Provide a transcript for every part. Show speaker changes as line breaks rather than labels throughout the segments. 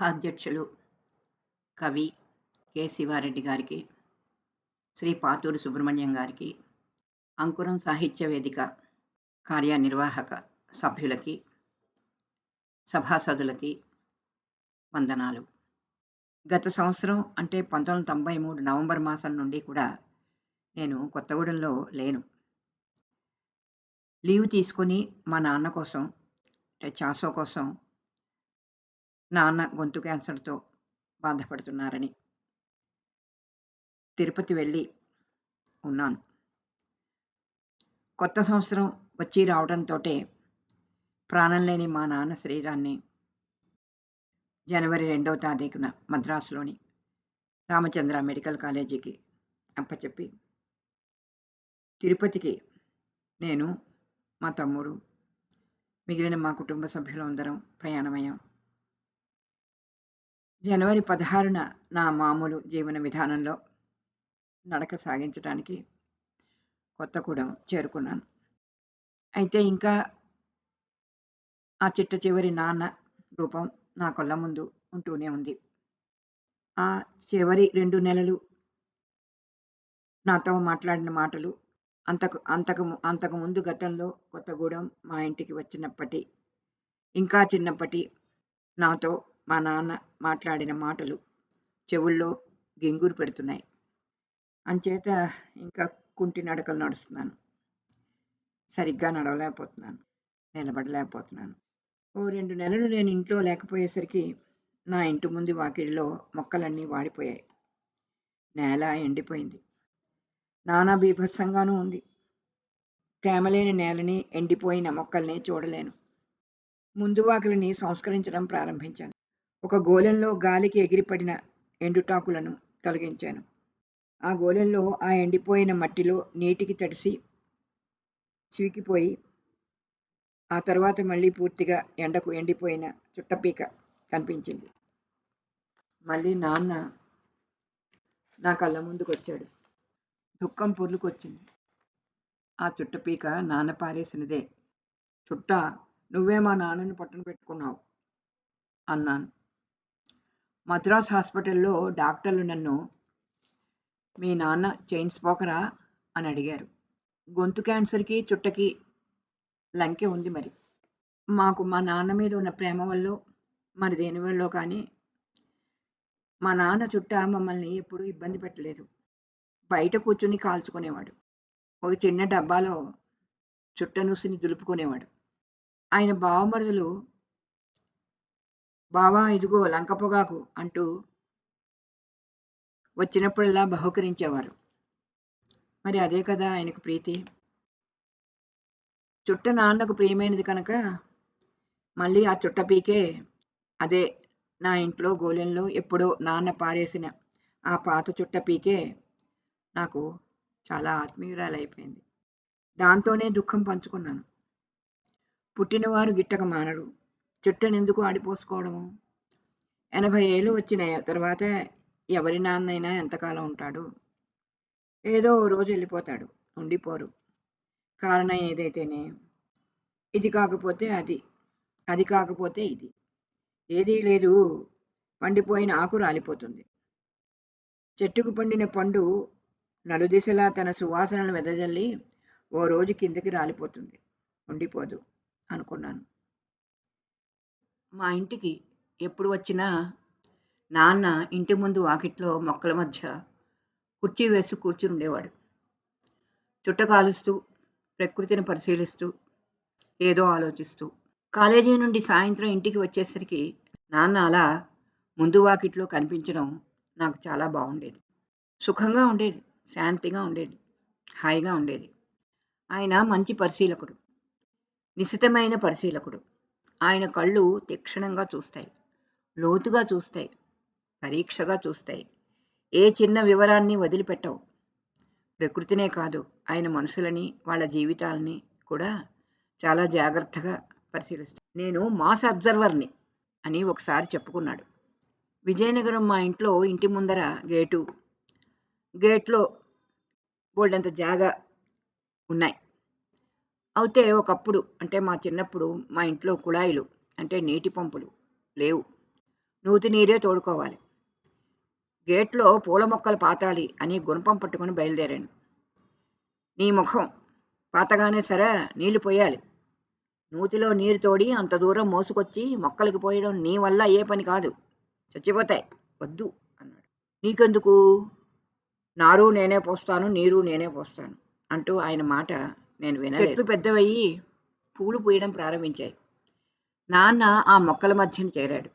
సభాధ్యక్షులు కవి కె. శివారెడ్డి గారికి శ్రీ పాతూరు సుబ్రహ్మణ్యం గారికి అంకురం సాహిత్య వేదిక కార్యనిర్వాహక సభ్యులకి సభాసదులకి వందనాలు. గత సంవత్సరం అంటే పంతొమ్మిది తొంభై మూడు నవంబర్ మాసం నుండి కూడా నేను కొత్తగూడెంలో లేను. లీవ్ తీసుకొని మా నాన్న కోసం అంటే చాసో కోసం నాన్న గొంతు క్యాన్సర్తో బాధపడుతున్నారని. తిరుపతి వెళ్ళి ఉన్నాను. కొత్త సంవత్సరం వచ్చి రావడంతో ప్రాణం లేని మా నాన్న శరీరాన్ని జనవరి రెండవ తారీఖున మద్రాసులోని రామచంద్ర మెడికల్ కాలేజీకి అప్పచెప్పి తిరుపతికి నేను మా తమ్ముడు మిగిలిన మా కుటుంబ సభ్యులు అందరం ప్రయాణమయ్యాం. జనవరి పదహారున నా మామూలు జీవన విధానంలో నడక సాగించడానికి కొత్తగూడెం చేరుకున్నాను. అయితే ఇంకా ఆ చిట్ట చివరి నాన్న రూపం నా కళ్ళ ముందు ఉంటూనే ఉంది. ఆ చివరి రెండు నెలలు నాతో మాట్లాడిన మాటలు అంతకు అంతకు అంతకు ముందు గతంలో కొత్తగూడెం మా ఇంటికి వచ్చినప్పటి ఇంకా చిన్నప్పటి నాతో మా నాన్న మాట్లాడిన మాటలు చెవుల్లో గింగురు పెడుతున్నాయి. అంచేత ఇంకా కుంటి నడకలు నడుస్తున్నాను. సరిగ్గా నడవలేకపోతున్నాను. నిలబడలేకపోతున్నాను. ఓ రెండు నెలలు నేను ఇంట్లో లేకపోయేసరికి నా ఇంటి ముందు వాకిలిలో మొక్కలన్నీ వాడిపోయాయి. నేల ఎండిపోయింది. నానా బీభత్సంగానూ ఉంది. తేమలేని నేలని ఎండిపోయిన మొక్కల్ని చూడలేను. ముందు వాకిలిని సంస్కరించడం ప్రారంభించాను. ఒక గోలెంలో గాలికి ఎగిరిపడిన ఎండుటాకులను తొలగించాను. ఆ గోలెంలో ఆ ఎండిపోయిన మట్టిలో నీటికి తడిసి చీకిపోయి ఆ తర్వాత మళ్ళీ పూర్తిగా ఎండకు ఎండిపోయిన చుట్టపీక కనిపించింది. మళ్ళీ నాన్న నా కళ్ళ ముందుకు వచ్చాడు దుఃఖం పొర్లుకొచ్చింది ఆ చుట్టపీక నాన్న పారేసినదే. చుట్ట నువ్వే మా నాన్నని పట్టున పెట్టుకున్నావు అన్నాను. మద్రాస్ హాస్పిటల్లో డాక్టర్లు నన్ను మీ నాన్న చైన్ స్మోకరా? అని అడిగారు. గొంతు క్యాన్సర్కి చుట్టకి లంకె ఉంది మరి. మాకు మా నాన్న మీద ఉన్న ప్రేమ వల్ల మరి దేని వల్ల కానీ మా నాన్న చుట్ట మమ్మల్ని ఎప్పుడూ ఇబ్బంది పెట్టలేదు. బయట కూర్చుని కాల్చుకునేవాడు. ఒక చిన్న డబ్బాలో చుట్టనూసిని దులుపుకునేవాడు. ఆయన బావమరుదులు బావా ఇదిగో లంక పొగాకు అంటూ వచ్చినప్పుడల్లా బహుకరించేవారు. మరి అదే కదా ఆయనకు ప్రీతి. చుట్ట నాన్నకు ప్రియమైనది కనుక మళ్ళీ ఆ చుట్ట పీకే అదే నా ఇంట్లో గోలెంలో ఎప్పుడో నాన్న పారేసిన ఆ పాత చుట్ట పీకే నాకు చాలా ఆత్మీయురాలైపోయింది. దాంతోనే దుఃఖం పంచుకున్నాను. పుట్టినవారు గిట్టక మానడు మానరు చుట్టనెందుకు ఆడిపోసుకోవడము? ఎనభై ఏళ్ళు వచ్చిన తర్వాత ఎవరి నాన్నైనా ఎంతకాలం ఉంటాడు? ఏదో ఓ రోజు వెళ్ళిపోతాడు ఉండిపోరు. కారణం ఏదైతేనే. ఇది కాకపోతే అది అది కాకపోతే ఇది. ఏదీ లేదు. పండిపోయిన ఆకు రాలిపోతుంది. చెట్టుకు పండిన పండు నలుదిశలా తన సువాసనను వెదజల్లి ఓ రోజు కిందకి రాలిపోతుంది. ఉండిపోదు అనుకున్నాను. మా ఇంటికి ఎప్పుడు వచ్చినా నాన్న ఇంటి ముందు వాకిట్లో మొక్కల మధ్య కుర్చీ వేసి కూర్చుని ఉండేవాడు చుట్ట కాలుస్తూ ప్రకృతిని పరిశీలిస్తూ ఏదో ఆలోచిస్తూ. కాలేజీ నుండి సాయంత్రం ఇంటికి వచ్చేసరికి నాన్న అలా ముందు వాకిట్లో కనిపించడం నాకు చాలా బాగుండేది. సుఖంగా ఉండేది శాంతిగా ఉండేది హాయిగా ఉండేది. ఆయన మంచి పరిశీలకుడు నిశితమైన పరిశీలకుడు. ఆయన కళ్ళు తీక్షణంగా చూస్తాయి. లోతుగా చూస్తాయి. పరీక్షగా చూస్తాయి. ఏ చిన్న వివరాన్ని వదిలిపెట్టవు. ప్రకృతినే కాదు ఆయన మనుషులని వాళ్ళ జీవితాలని కూడా చాలా జాగ్రత్తగా పరిశీలిస్తాను నేను మాస్ అబ్జర్వర్ని అని ఒకసారి చెప్పుకున్నాడు. విజయనగరం మా ఇంట్లో ఇంటి ముందర గేటు గేట్లో బోల్డంత జాగా ఉన్నాయి. అయితే ఒకప్పుడు అంటే మా చిన్నప్పుడు మా ఇంట్లో కుళాయిలు అంటే నీటి పంపులు లేవు. నూతి నీరే తోడుకోవాలి. గేట్లో పూల మొక్కలు పాతాలి అని గుణపం పట్టుకుని బయలుదేరాను. నీ ముఖం పాతగానే సరే నీళ్ళు పోయాలి. నూతిలో నీరు తోడి అంత దూరం మోసుకొచ్చి మొక్కలకి పోయడం నీ వల్ల ఏ పని కాదు. చచ్చిపోతాయి వద్దు అన్నాడు. నీకెందుకు? నారు నేనే పోస్తాను నీరు నేనే పోస్తాను అంటూ ఆయన మాట నేను వినలేదు. చెట్లు పెద్దవయ్యి పూలు పూయడం ప్రారంభించాయి. నాన్న ఆ మొక్కల మధ్యన చేరాడు.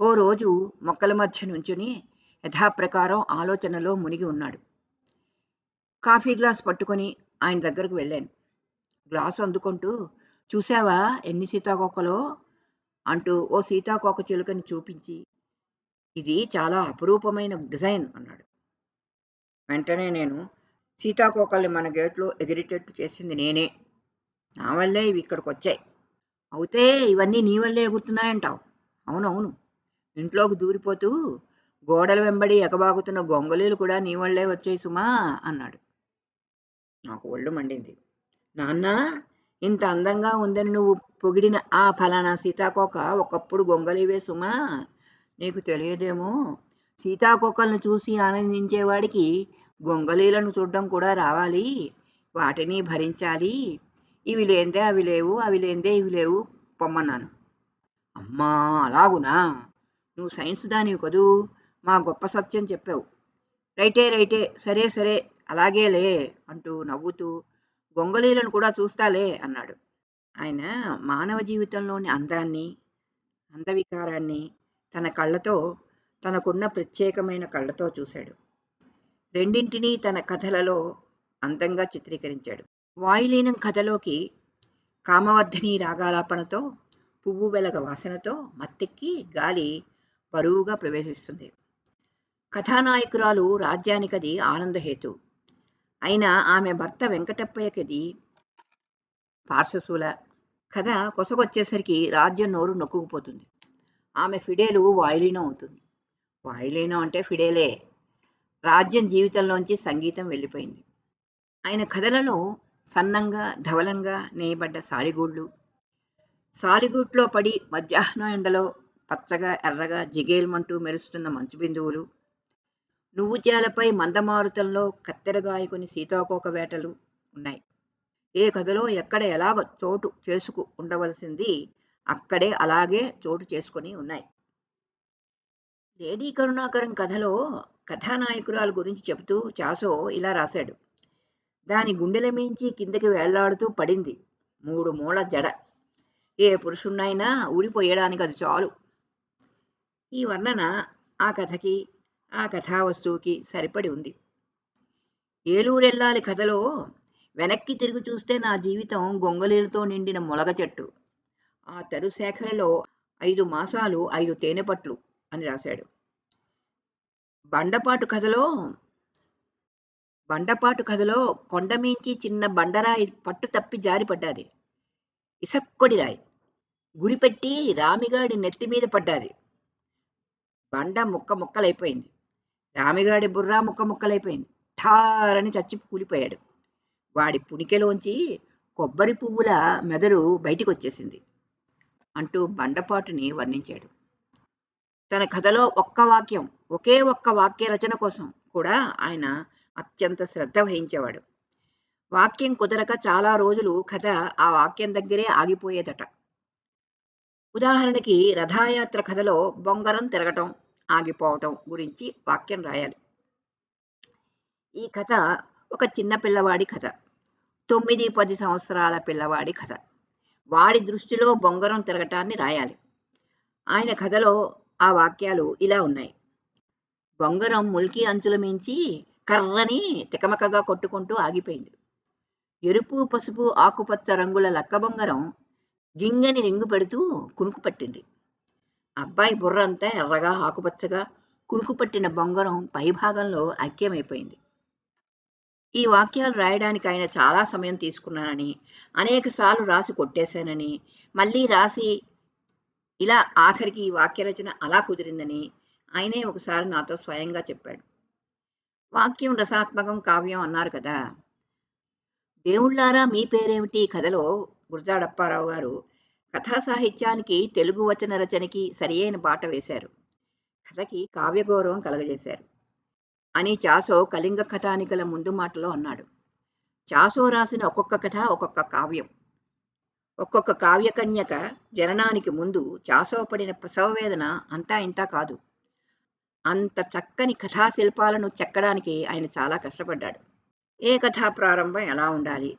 ఓ రోజు మొక్కల మధ్య నుంచుని యథాప్రకారం ఆలోచనలో మునిగి ఉన్నాడు. కాఫీ గ్లాస్ పట్టుకొని ఆయన దగ్గరకు వెళ్ళాను. గ్లాసు అందుకుంటూ చూసావా ఎన్ని సీతాకోకలో? అంటూ ఓ సీతాకోక చిలుకని చూపించి ఇది చాలా అపురూపమైన డిజైన్ అన్నాడు. వెంటనే నేను సీతాకోకల్ని మన గేట్లో ఎగిరేటట్టు చేసింది నేనే. నా వల్లే ఇవి ఇక్కడికి వచ్చాయి అవుతే ఇవన్నీ నీ వల్లే ఎగురుతున్నాయంటావు. అవునవును. ఇంట్లోకి దూరిపోతూ గోడల వెంబడి ఎగబాగుతున్న గొంగలీలు కూడా నీ వల్లే వచ్చాయి సుమా అన్నాడు. నాకు ఒళ్ళు మండింది. నాన్న ఇంత అందంగా ఉందని నువ్వు పొగిడిన ఆ ఫలానా సీతాకోక ఒకప్పుడు గొంగలివే సుమా. నీకు తెలియదేమో. సీతాకోకలను చూసి ఆనందించేవాడికి గొంగలీలను చూడడం కూడా రావాలి. వాటిని భరించాలి. ఇవి లేందే అవి లేవు అవి లేందే ఇవి లేవు పొమ్మన్నాను. అమ్మా అలాగునా? నువ్వు సైన్స్ దానివి కదూ? మా గొప్ప సత్యం చెప్పావు. రైటే రైటే సరే సరే అలాగేలే అంటూ నవ్వుతూ గొంగలీలను కూడా చూస్తాలే అన్నాడు. ఆయన మానవ జీవితంలోని అందాన్ని అందవికారాన్ని తన కళ్ళతో తనకున్న ప్రత్యేకమైన కళ్ళతో చూశాడు. రెండింటినీ తన కథలలో అందంగా చిత్రీకరించాడు. వాయులీనం కథలోకి కామవర్ధని రాగాలాపనతో పువ్వు వెలగ వాసనతో మత్తెక్కి గాలి బరువుగా ప్రవేశిస్తుంది. కథానాయకురాలు రాజ్యానికది ఆనందహేతు. అయినా ఆమె భర్త వెంకటప్పయ్యకిది పార్శ్వశూల. కథ కొసకొచ్చేసరికి రాజ్యం నోరు నొక్కుకుపోతుంది. ఆమె ఫిడేలు వాయులీనం అవుతుంది. వాయులీనం అంటే ఫిడేలే. రాజ్యం జీవితంలోంచి సంగీతం వెళ్ళిపోయింది. ఆయన కథలలో సన్నంగా ధవలంగా నేయబడ్డ సాలిగూళ్ళు సాలిగూట్లో పడి మధ్యాహ్నం ఎండలో పచ్చగా ఎర్రగా జిగేల్మంటూ మెరుస్తున్న మంచు బిందువులు నువ్వుజాలపై మందమారుతంలో కత్తెరగాయకుని సీతాకోక వేటలు ఉన్నాయి. ఏ కథలో ఎక్కడ ఎలాగ చోటు చేసుకు ఉండవలసింది అక్కడే అలాగే చోటు చేసుకొని ఉన్నాయి. లేడీ కరుణాకరం కథలో కథానాయకురాలు గురించి చెబుతూ చాసో ఇలా రాశాడు. దాని గుండెల మించి కిందకి వేళ్ళాడుతూ పడింది. మూడు మూల జడ. ఏ పురుషుణ్ణైనా ఊరిపోయడానికి అది చాలు. ఈ వర్ణన ఆ కథకి ఆ కథా వస్తువుకి సరిపడి ఉంది. ఏలూరెల్లాలి కథలో వెనక్కి తిరిగి చూస్తే నా జీవితం గొంగలీలతో నిండిన మొలగ చెట్టు. ఆ తరుశాఖలలో ఐదు మాసాలు ఐదు తేనెపట్లు అని రాశాడు. బండపాటు కథలో బండపాటు కథలో కొండమీంచి చిన్న బండరాయి పట్టు తప్పి జారిపడ్డాది ఇసక్కొడి రాయి. గురిపెట్టి రామిగాడి నెత్తి మీద పడ్డాది. బండ ముక్క ముక్కలైపోయింది. రామిగాడి బుర్రా ముక్క ముక్కలైపోయింది. ఠారని చచ్చి కూలిపోయాడు. వాడి పుణికెలోంచి కొబ్బరి పువ్వుల మెదడు బయటికి వచ్చేసింది అంటూ బండపాటుని వర్ణించాడు. తన కథలో ఒక్క వాక్యం ఒకే ఒక్క వాక్య రచన కోసం కూడా ఆయన అత్యంత శ్రద్ధ వహించేవాడు. వాక్యం కుదరక చాలా రోజులు కథ ఆ వాక్యం దగ్గరే ఆగిపోయేదట. ఉదాహరణకి రథాయాత్ర కథలో బొంగరం తిరగటం ఆగిపోవటం గురించి వాక్యం రాయాలి. ఈ కథ ఒక చిన్న పిల్లవాడి కథ తొమ్మిది పది సంవత్సరాల పిల్లవాడి కథ. వాడి దృష్టిలో బొంగరం తిరగటాన్ని రాయాలి. ఆయన కథలో ఆ వాక్యాలు ఇలా ఉన్నాయి. బొంగరం ముల్కి అంచుల మించి కర్రని తికమకగా కొట్టుకుంటూ ఆగిపోయింది. ఎరుపు పసుపు ఆకుపచ్చ రంగుల లక్క బొంగరం గింగని రింగు పెడుతూ కునుకు పట్టింది. అబ్బాయి బుర్ర అంతా ఎర్రగా ఆకుపచ్చగా కునుకు పట్టిన బొంగరం పైభాగంలో ఐక్యమైపోయింది. ఈ వాక్యాలు రాయడానికి ఆయన చాలా సమయం తీసుకున్నానని అనేకసార్లు రాసి కొట్టేశానని మళ్ళీ రాసి ఇలా ఆఖరికి ఈ వాక్యరచన అలా కుదిరిందని ఆయనే ఒకసారి నాతో స్వయంగా చెప్పాడు. వాక్యం రసాత్మకం కావ్యం అన్నారు కదా. దేవుళ్ళారా మీ పేరేమిటి? కథలో గురజాడప్పారావు గారు కథా సాహిత్యానికి తెలుగు వచన రచనకి సరియైన బాట వేశారు. కథకి కావ్యగౌరవం కలగజేశారు. అని చాసో కళింగ కథానికల ముందు మాటలో అన్నాడు. చాసో రాసిన ఒక్కొక్క కథ ఒక్కొక్క కావ్యం. ఒక్కొక్క కావ్యకన్యక జననానికి ముందు చాసోపడిన ప్రసవవేదన అంతా ఇంతా కాదు. అంత చక్కని కథాశిల్పాలను చెక్కడానికి ఆయన చాలా కష్టపడ్డాడు. ఏ కథా ప్రారంభం ఎలా ఉండాలి?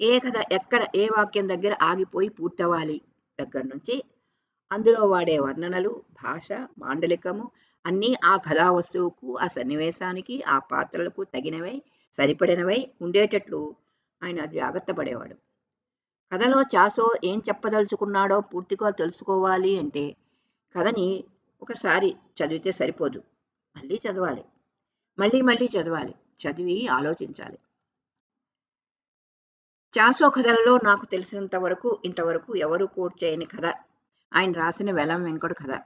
ఏ కథ ఎక్కడ ఏ వాక్యం దగ్గర ఆగిపోయి పూర్తవ్వాలి? దగ్గర నుంచి అందులో వాడే వర్ణనలు భాష మాండలికము అన్నీ ఆ కథా వస్తువుకు ఆ సన్నివేశానికి ఆ పాత్రలకు తగినవై సరిపడినవై ఉండేటట్లు ఆయన జాగ్రత్త పడేవాడు కథలో చాసో ఏం చెప్పదలుచుకున్నాడో పూర్తిగా తెలుసుకోవాలి అంటే కథని ఒకసారి చదివితే సరిపోదు. మళ్ళీ చదవాలి. మళ్ళీ మళ్ళీ చదవాలి. చదివి ఆలోచించాలి. చాసో కథలలో నాకు తెలిసినంత వరకు ఇంతవరకు ఎవరు కోట్ చేయని కథ. ఆయన రాసిన వెలం వెంకడు కథ.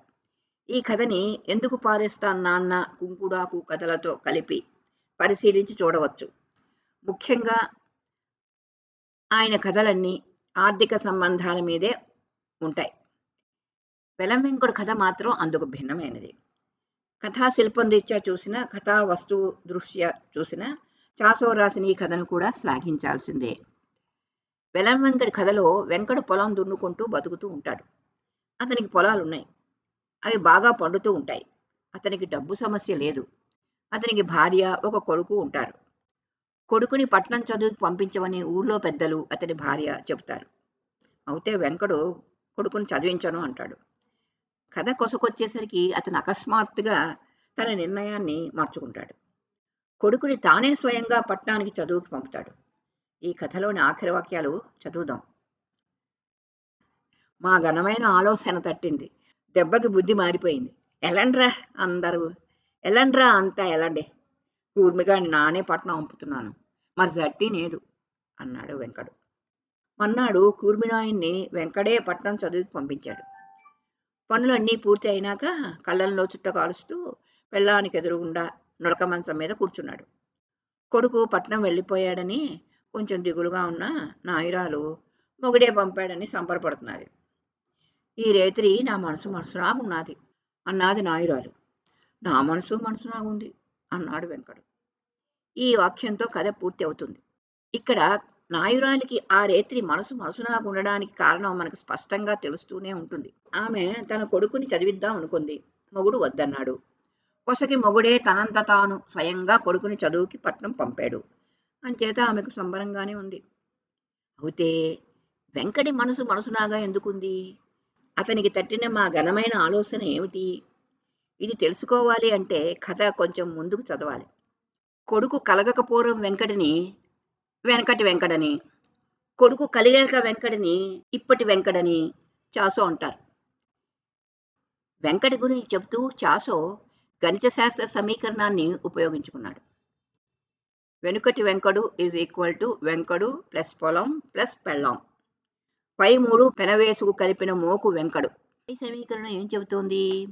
ఈ కథని ఎందుకు పారేస్తాను నాన్న కుంకుడాకు కథలతో కలిపి పరిశీలించి చూడవచ్చు. ముఖ్యంగా ఆయన కథలన్నీ ఆర్థిక సంబంధాల మీదే ఉంటాయి. వెలం వెంకడు కథ మాత్రం అందుకు భిన్నమైనది. కథా శిల్పం రీత్యా చూసిన కథా వస్తువు దృష్ట్యా చూసిన చాసో రాసిన ఈ కథను కూడా శ్లాఘించాల్సిందే. వెలం వెంకటి కథలో వెంకడు పొలం దున్నుకుంటూ బతుకుతూ ఉంటాడు. అతనికి పొలాలు ఉన్నాయి అవి బాగా పండుతూ ఉంటాయి. అతనికి డబ్బు సమస్య లేదు. అతనికి భార్య ఒక కొడుకు ఉంటారు. కొడుకుని పట్నం చదువుకి పంపించమని ఊర్లో పెద్దలు అతని భార్య చెబుతారు. అయితే వెంకడు కొడుకుని చదివించను అంటాడు. కథ కొసకొచ్చేసరికి అతను అకస్మాత్తుగా తన నిర్ణయాన్ని మార్చుకుంటాడు. కొడుకుని తానే స్వయంగా పట్టణానికి చదువుకి పంపుతాడు. ఈ కథలోని ఆఖరి వాక్యాలు చదువుదాం. మా ఘనమైన ఆలోచన తట్టింది. దెబ్బకి బుద్ధి మారిపోయింది. ఎలండ్రా అందరూ? ఎలండ్రా అంతా ఎలండి? కూర్మిగాని నానే పట్నం పంపుతున్నాను మరి జట్టి నేదు అన్నాడు వెంకడు. మన్నాడు కూర్మినాయుణ్ణి వెంకడే పట్నం చదువుకి పంపించాడు. పనులన్నీ పూర్తి అయినాక కళ్ళల్లో చుట్ట కాలుస్తూ పెళ్ళానికి ఎదురుగుండా నులక మంచం మీద కూర్చున్నాడు. కొడుకు పట్నం వెళ్ళిపోయాడని కొంచెం దిగులుగా ఉన్న నాయురాలు మొగుడే పంపాడని సంబరపడుతున్నది. ఈ రేత్రి నా మనసు మనసులాగున్నది అన్నది నాయురాలు. నా మనసు మనసులాగుంది. అన్నాడు వెంకడు. ఈ వాక్యంతో కథ పూర్తి అవుతుంది ఇక్కడ నాయురాలికి ఆ రేత్రి మనసు మనసునా ఉండడానికి కారణం మనకు స్పష్టంగా తెలుస్తూనే ఉంటుంది. ఆమె తన కొడుకుని చదివిద్దాం అనుకుంది. మొగుడు వద్దన్నాడు. కొసకి మొగుడే తనంత తాను స్వయంగా కొడుకుని చదువుకి పట్నం పంపాడు. అంచేత ఆమెకు సంబరంగానే ఉంది. అయితే వెంకటి మనసు మనసునాగా ఎందుకుంది? అతనికి తట్టిన మా ఘనమైన ఆలోచన ఏమిటి? ఇది తెలుసుకోవాలి అంటే కథ కొంచెం ముందుకు చదవాలి. కొడుకు కలగకపోవడం వెంకటని వెనకటి వెంకటని కొడుకు కలిగాక వెంకటని ఇప్పటి వెంకటని చాసో అంటారు. వెంకటి గురించి చెబుతూ చాసో గణిత శాస్త్ర సమీకరణాన్ని ఉపయోగించుకున్నాడు. వెనుకటి Venkadu is equal to Venkadu plus పొలం ప్లస్ పెళ్ళాం. పై మూడు పెనవేసుకు కలిపిన మోకు వెంకడు. ఈ సమీకరణం ఏం చెబుతోంది?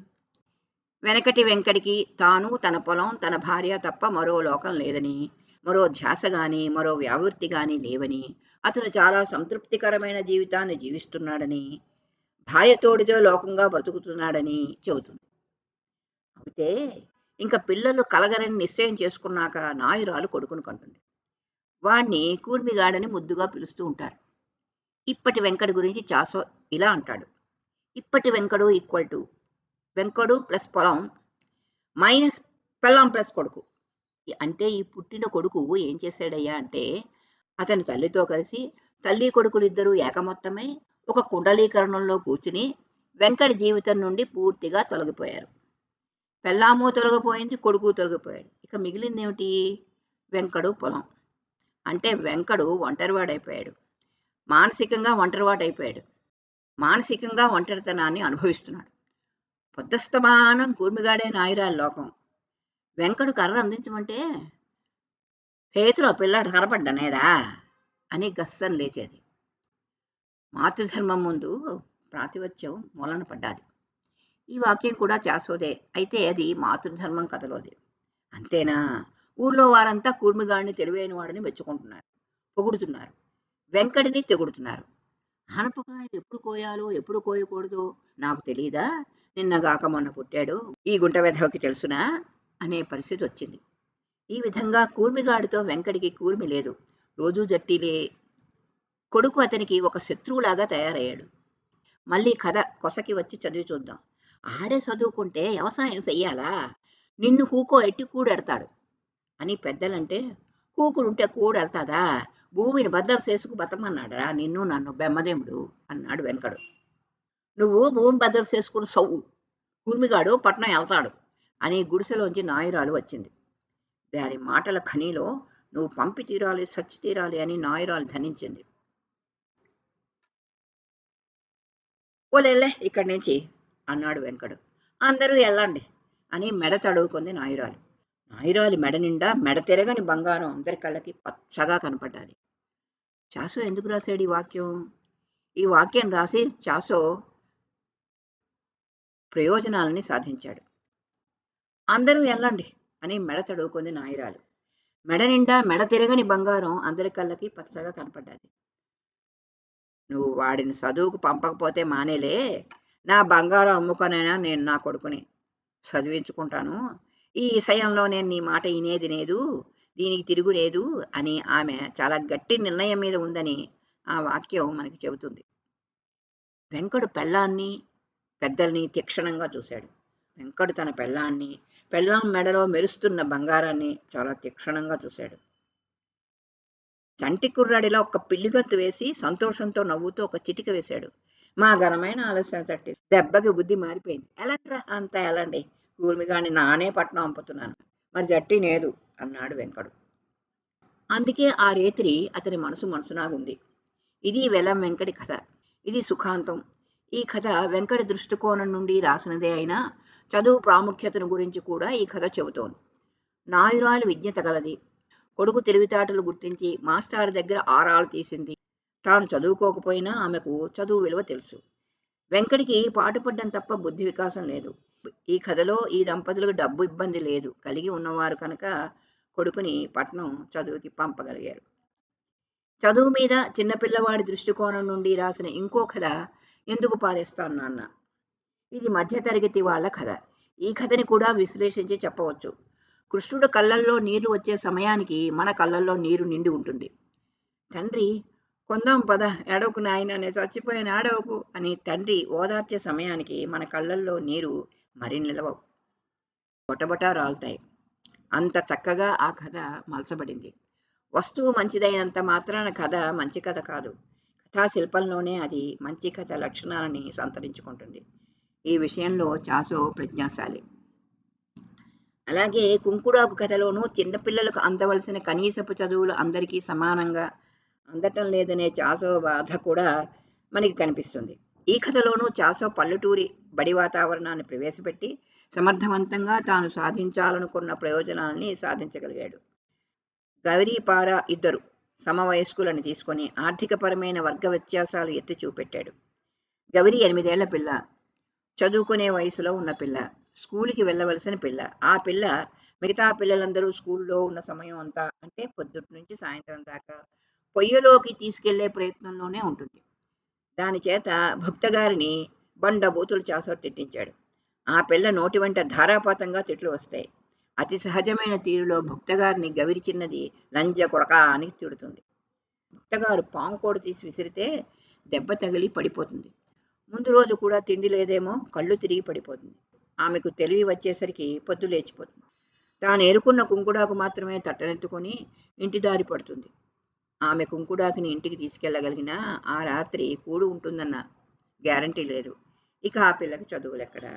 వెనకటి వెంకటికి తాను తన పొలం తన భార్య తప్ప మరో లోకం లేదని మరో ధ్యాస గాని మరో వ్యావృత్తి గాని లేవని అతను చాలా సంతృప్తికరమైన జీవితాన్ని జీవిస్తున్నాడని భార్యతోడితో లోకంగా బతుకుతున్నాడని చెబుతుంది. అయితే ఇంకా పిల్లలు కలగరని నిశ్చయం చేసుకున్నాక నాయురాలు కొడుకును కంటుంది. వాణ్ణి కూర్మిగాడని ముద్దుగా పిలుస్తూ ఉంటారు. ఇప్పటి వెంకట గురించి చాసో ఇలా అంటాడు. ఇప్పటి Venkadu equal to Venkadu plus పొలం మైనస్ పెళ్ళం ప్లస్ కొడుకు. అంటే ఈ పుట్టిన కొడుకు ఏం చేశాడయ్యా అంటే అతని తల్లితో కలిసి తల్లి కొడుకులు ఇద్దరూ ఏకమొత్తమై ఒక కుండలీకరణంలో కూర్చుని వెంకట జీవితం నుండి పూర్తిగా తొలగిపోయారు. పెళ్ళాము తొలగిపోయింది కొడుకు తొలగిపోయాడు. ఇక మిగిలింది ఏమిటి వెంకడు పొలం. అంటే వెంకడు ఒంటరివాడైపోయాడు. మానసికంగా ఒంటరివాడైపోయాడు. మానసికంగా ఒంటరితనాన్ని అనుభవిస్తున్నాడు. పొద్దస్తమానం కూర్మిగాడే నాయురాలి లోకం. వెంకడు కర్ర అందించమంటే చేతిలో పిల్లాడు కరపడ్డనేదా అని గస్సం లేచేది. మాతృధర్మం ముందు ప్రాతిపత్యం మూలన పడ్డాది. ఈ వాక్యం కూడా చాసోదే. అయితే అది మాతృధర్మం కథలోదే. అంతేనా? ఊర్లో వారంతా కూర్మిగాడిని తెలివైన వాడిని మెచ్చుకుంటున్నారు. పొగుడుతున్నారు. వెంకటిని తెగుడుతున్నారు. ఆనపకాయలు ఎప్పుడు కోయాలో ఎప్పుడు కోయకూడదో నాకు తెలియదా నిన్నగాక మొన్న పుట్టాడు ఈ గుంట వెధవకి తెలుసునా? అనే పరిస్థితి వచ్చింది. ఈ విధంగా కూర్మిగాడితో వెంకటికి కూర్మి లేదు. రోజూ జట్టిలే. కొడుకు అతనికి ఒక శత్రువులాగా తయారయ్యాడు. మళ్ళీ కథ కొసకి వచ్చి చదివి చూద్దాం. ఆడే చదువుకుంటే వ్యవసాయం చెయ్యాలా నిన్ను కూకో ఎట్టి కూడెడతాడు అని పెద్దలంటే కూకుడుంటే కూడెళ్తాదా భూమిని బద్దలు చేసుకు బతమన్నాడరా నిన్ను నన్ను బెమ్మదేముడు అన్నాడు వెంకడు. నువ్వు భూమి బద్దలు చేసుకుని సవ్వు కూర్మిగాడు పట్నం వెళ్తాడు అని గుడిసెలోంచి నాయురాలు వచ్చింది. దాని మాటల ఖనీలో నువ్వు పంపి తీరాలి సచ్చి తీరాలి అని నాయురాలు ధనించింది. ఓలేలే ఇక్కడి నుంచి అన్నాడు వెంకడు. అందరూ వెళ్ళండి అని మెడ తడువుకుంది నాయురాలు. నాయురాలి మెడ నిండా మెడ తిరగని బంగారం అందరి కళ్ళకి పచ్చగా కనపడ్డాది. చాసో ఎందుకు రాశాడు ఈ వాక్యం? ఈ వాక్యం రాసి చాసో ప్రయోజనాలని సాధించాడు. అందరూ వెళ్ళండి అని మెడ తడువుకుంది నాయురాలు. మెడ నిండా మెడ తిరగని బంగారం అందరి కళ్ళకి పచ్చగా కనపడ్డాది. నువ్వు వాడిని చదువుకు పంపకపోతే మానేలే. నా బంగారం అమ్ముకొనైనా నేను నా కొడుకుని చదివించుకుంటాను. ఈ విషయంలో నేను నీ మాట వినేది లేదు దీనికి తిరుగులేదు అని ఆమె చాలా గట్టి నిర్ణయం మీద ఉందని ఆ వాక్యం మనకి చెబుతుంది. వెంకడు పెళ్ళాన్ని పెద్దల్ని తీక్షణంగా చూశాడు. వెంకడు తన పెళ్ళాన్ని పెళ్ళాం మెడలో మెరుస్తున్న బంగారాన్ని చాలా తీక్షణంగా చూశాడు. చంటి కుర్రాడిలా ఒక పిల్లిగొంతు వేసి సంతోషంతో నవ్వుతూ ఒక చిటిక వేశాడు. మా ఘనమైన ఆలస్యం తట్టి దెబ్బకి బుద్ధి మారిపోయింది. ఎలాంట్రా అంత ఎలాండి కూర్మిగాని నానే పట్నం అంపుతున్నాను. మరి జట్టి లేదు అన్నాడు వెంకడు. అందుకే ఆ రేతిరి అతని మనసు మనసునాగుంది ఇది వెలం వెంకటి కథ. ఇది సుఖాంతం. ఈ కథ వెంకటి దృష్టికోణం నుండి రాసినదే అయినా చదువు ప్రాముఖ్యతను గురించి కూడా ఈ కథ చెబుతోంది. నాయురాలు విజ్ఞత గలది. కొడుకు తెలివితేటలు గుర్తించి మాస్టారు దగ్గర ఆరాలు తీసింది. తాను చదువుకోకపోయినా ఆమెకు చదువు విలువ తెలుసు. వెంకటికి పాటుపడ్డం తప్ప బుద్ధి వికాసం లేదు. ఈ కథలో ఈ దంపతులకు డబ్బు ఇబ్బంది లేదు. కలిగి ఉన్నవారు కనుక కొడుకుని పట్నం చదువుకి పంపగలిగారు. చదువు మీద చిన్నపిల్లవాడి దృష్టికోణం నుండి రాసిన ఇంకో కథ ఎందుకు పారేస్తాను నాన్న? ఇది మధ్యతరగతి వాళ్ళ కథ. ఈ కథని కూడా విశ్లేషించి చెప్పవచ్చు. కృష్ణుడు కళ్ళల్లో నీరు వచ్చే సమయానికి మన కళ్ళల్లో నీరు నిండి ఉంటుంది. తండ్రి కొందాం పద ఏడవకు నాయన నేను చచ్చిపోయాను ఏడవకు అని తండ్రి ఓదార్చే సమయానికి మన కళ్ళల్లో నీరు మరి నిలవవు. బొటబొటా రాలుతాయి. అంత చక్కగా ఆ కథ మలచబడింది. వస్తువు మంచిదైనంత మాత్రాన కథ మంచి కథ కాదు. కథాశిల్పంలోనే అది మంచి కథ లక్షణాలని సంతరించుకుంటుంది. ఈ విషయంలో చాసో ప్రజ్ఞాశాలి. అలాగే కుంకుడాపు కథలోనూ చిన్నపిల్లలకు అందవలసిన కనీసపు చదువులు అందరికీ సమానంగా అందటం లేదనే చాసో బాధ కూడా మనకి కనిపిస్తుంది. ఈ కథలోనూ చాసో పల్లెటూరి బడి వాతావరణాన్ని ప్రవేశపెట్టి సమర్థవంతంగా తాను సాధించాలనుకున్న ప్రయోజనాలని సాధించగలిగాడు. గౌరీపార ఇద్దరు సమవయస్కులను తీసుకొని ఆర్థికపరమైన వర్గ వ్యత్యాసాలు ఎత్తి చూపెట్టాడు. గౌరీ ఎనిమిదేళ్ళ పిల్ల. చదువుకునే వయసులో ఉన్న పిల్ల. స్కూల్కి వెళ్ళవలసిన పిల్ల. ఆ పిల్ల మిగతా పిల్లలందరూ స్కూల్లో ఉన్న సమయం అంతా అంటే పొద్దుటి నుంచి సాయంత్రం దాకా పొయ్యలోకి తీసుకెళ్ళే ప్రయత్నంలోనే ఉంటుంది. దాని చేత భక్తగారిని బండబూతులు బండ బూతులు చాసో తిట్టించాడు. ఆ పిల్ల నోటి వెంట ధారాపాతంగా తిట్లు వస్తాయి. అతి సహజమైన తీరులో భక్తగారిని గవిరి చిన్నది లంజ కొడక అని తిడుతుంది. భక్తగారు పాంకోడు తీసి విసిరితే దెబ్బ తగిలి పడిపోతుంది. ముందు రోజు కూడా తిండి లేదేమో కళ్ళు తిరిగి పడిపోతుంది. ఆమెకు తెలివి వచ్చేసరికి పొద్దు లేచిపోతుంది. తాను ఏరుకున్న కుంకుడాకు మాత్రమే తట్టనెత్తుకొని ఇంటి దారి పడుతుంది. ఆమె కుంకుడాకుని ఇంటికి తీసుకెళ్ళగలిగినా ఆ రాత్రి కూడు ఉంటుందన్న గ్యారంటీ లేదు. ఇక ఆ పిల్లకి చదువులెక్కడా?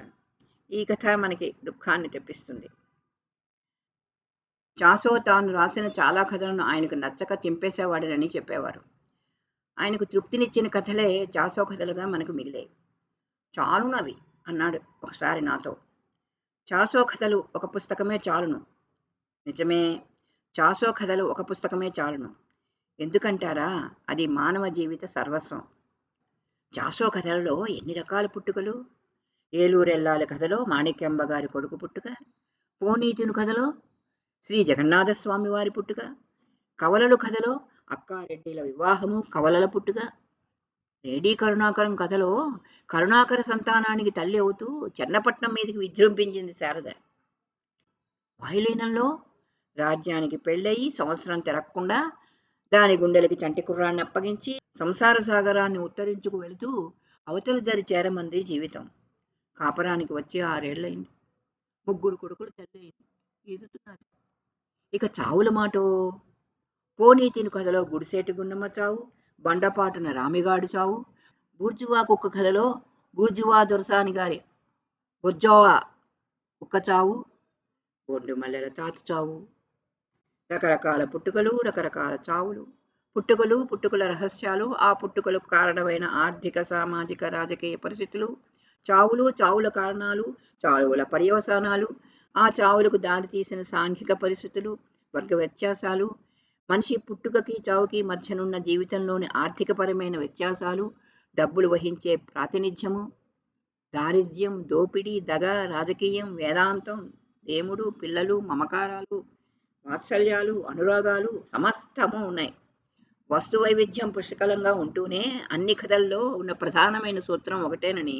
ఈ కథ మనకి దుఃఖాన్ని తెప్పిస్తుంది. చాసో తాను రాసిన చాలా కథలను ఆయనకు నచ్చక చింపేసేవాడినని చెప్పేవారు. ఆయనకు తృప్తినిచ్చిన కథలే చాసో కథలుగా మనకు మిగిలాయి. చాలునవి అన్నాడు ఒకసారి నాతో. చాసో కథలు ఒక పుస్తకమే చాలును. నిజమే చాసో కథలు ఒక పుస్తకమే చాలును. ఎందుకంటారా? అది మానవ జీవిత సర్వస్వం. చాసో కథలలో ఎన్ని రకాల పుట్టుకలు? ఏలూరెల్లాల కథలో మాణిక్యంబ గారి కొడుకు పుట్టుక? పోనీతుని కథలో? శ్రీ జగన్నాథస్వామి వారి పుట్టుక కవలలు కథలో అక్కారెడ్డిల వివాహము కవలల పుట్టుక లేడీ కరుణాకరం కథలో కరుణాకర సంతానానికి తల్లి అవుతూ చెన్నపట్నం మీదకి విజృంభించింది శారద. వాయులీనంలో రాజ్యానికి పెళ్ళయి సంవత్సరం తిరగకుండా దాని గుండెలకి చంటి కుర్రాన్ని అప్పగించి సంసార సాగరాన్ని ఉత్తరించుకు వెళుతూ అవతల జరి చేరమంది జీవితం. కాపరానికి వచ్చి ఆరేళ్ళయింది ముగ్గురు కొడుకులు తల్లయింది ఎదుతున్నారు ఇక చావుల మాటో? పోనీతిని కథలో గుడిసేటి గున్నమ్మ చావు బండపాటున రామిగాడు చావు బూర్జువా కుక్క కథలో బూర్జువా దొరసాని గారి బొజ్జోవా కుక్క చావు బొండు మల్లెల తాత చావు. రకరకాల పుట్టుకలు రకరకాల చావులు. పుట్టుకలు పుట్టుకల రహస్యాలు ఆ పుట్టుకలకు కారణమైన ఆర్థిక సామాజిక రాజకీయ పరిస్థితులు చావులు చావుల కారణాలు చావుల పర్యవసానాలు ఆ చావులకు దారితీసిన సాంఘిక పరిస్థితులు వర్గ వ్యత్యాసాలు మనిషి పుట్టుకకి చావుకి మధ్యనున్న జీవితంలోని ఆర్థికపరమైన వ్యత్యాసాలు డబ్బులు వహించే ప్రాతినిధ్యము దారిద్ర్యం దోపిడీ దగ రాజకీయం వేదాంతం దేవుడు పిల్లలు మమకారాలు వాత్సల్యాలు అనురాగాలు సమస్తము ఉన్నాయి. వస్తు వైవిధ్యం పుష్కలంగా ఉంటూనే అన్ని కథల్లో ఉన్న ప్రధానమైన సూత్రం ఒకటేనని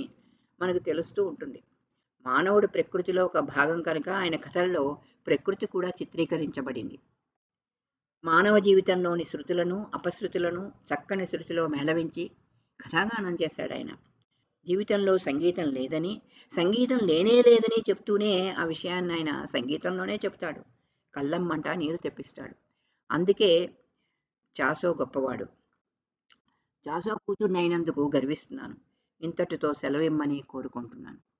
మనకు తెలుస్తూ ఉంటుంది. మానవుడు ప్రకృతిలో ఒక భాగం కనుక ఆయన కథల్లో ప్రకృతి కూడా చిత్రీకరించబడింది. మానవ జీవితంలోని శృతులను అపశృతులను చక్కని శృతిలో మేళవించి కథాగానం చేశాడు ఆయన. జీవితంలో సంగీతం లేదని సంగీతం లేనే లేదని చెప్తూనే ఆ విషయాన్ని ఆయన సంగీతంలోనే చెప్తాడు. కళ్ళమ్మంట నీరు తెప్పిస్తాడు. అందుకే చాసో గొప్పవాడు. చాసో కూతుర్నైనందుకు గర్విస్తున్నాను. ఇంతటితో సెలవిమ్మని కోరుకుంటున్నాను.